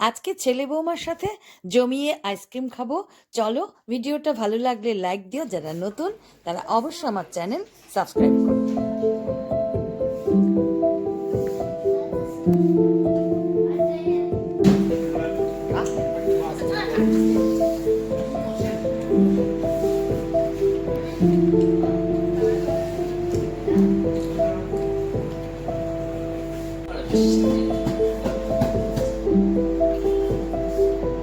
আজকে ছেলে বৌমার সাথে জমিয়ে আইসক্রিম খাব। চলো ভিডিওটা ভালো লাগলে লাইক দিও। যারা নতুন, তারা অবশ্যই আমার চ্যানেল সাবস্ক্রাইব করো।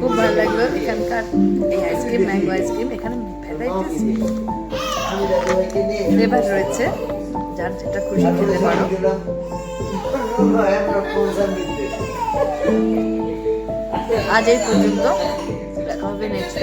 খুব ভালো লাগল এখানকার এই ice cream mango ice cream এখানে ভ্যারাইটিস। ফ্লেভার রয়েছে, যার যেটা খুশি খেতে পারো। আজ এই পর্যন্ত, দেখা হবে নেক্সট